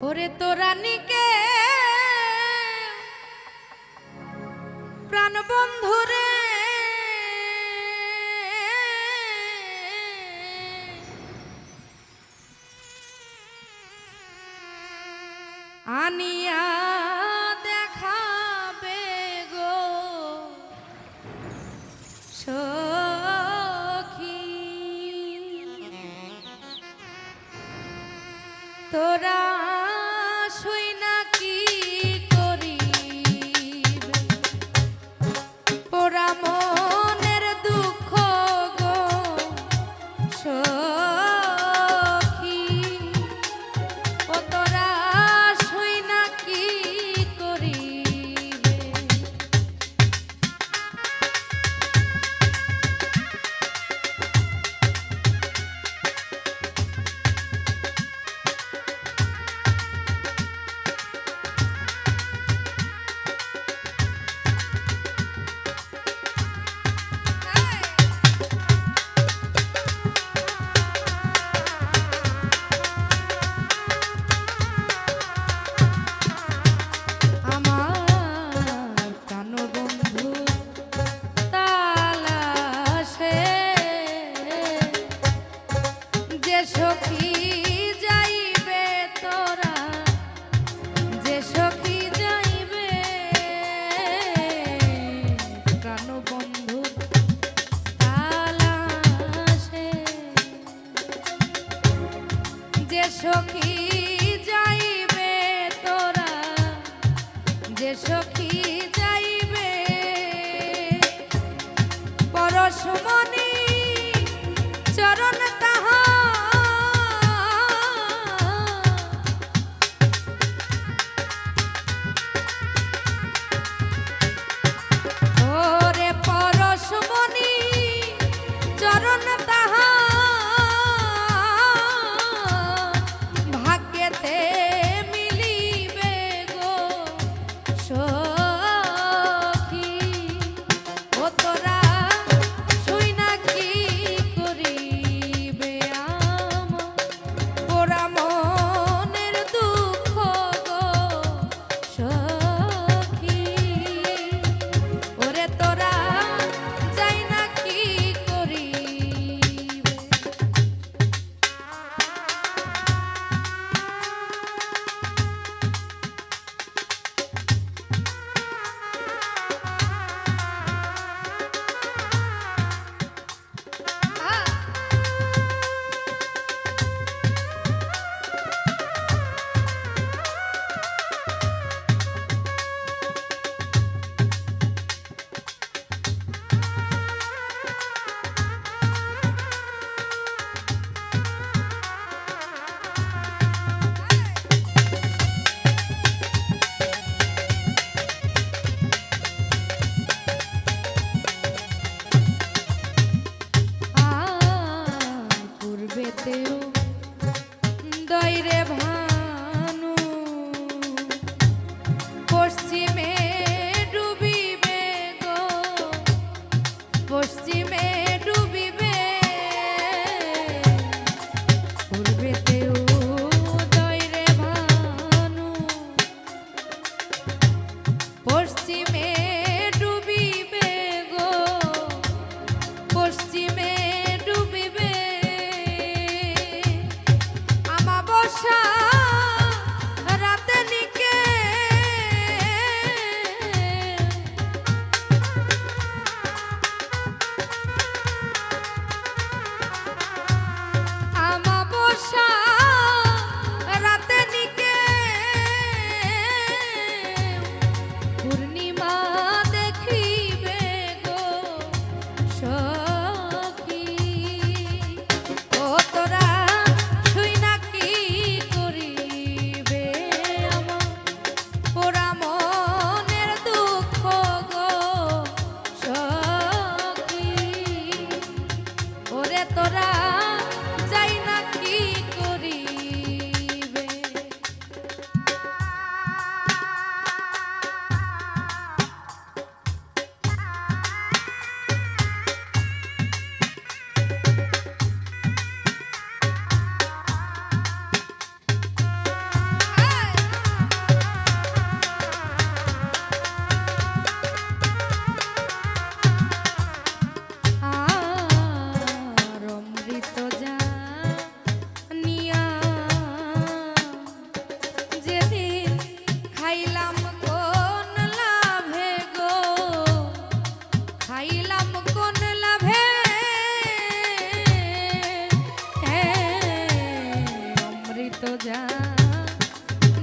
ওরে তো রানীকে বন্ধুরে যে সখী যাইবে তোরা, যে সখী যাইবে কানো বন্ধু তালাশে যে সখী যাইবে তোরা, যে সখী যাইবে পরশমনে সোজা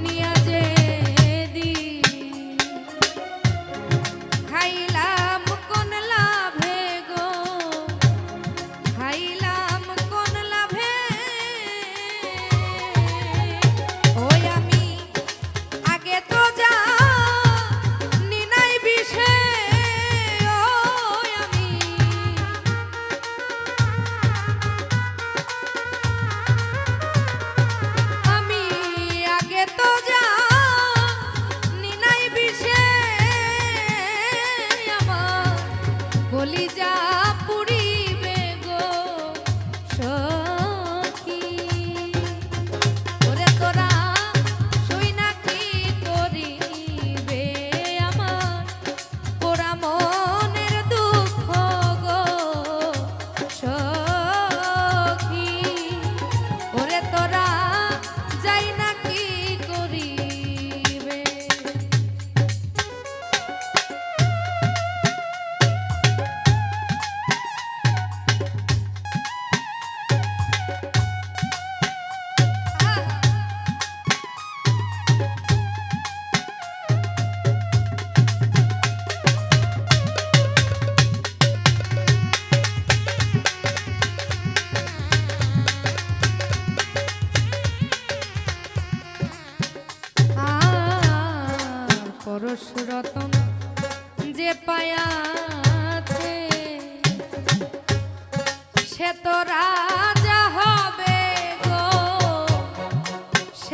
নিয়া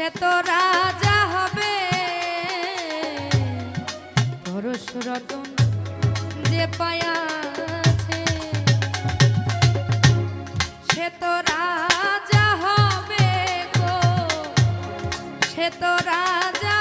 সে তো রাজা হবে। ধরস রতন যে পায়া আছে, সে তো রাজা হবে গো। সে তো রাজা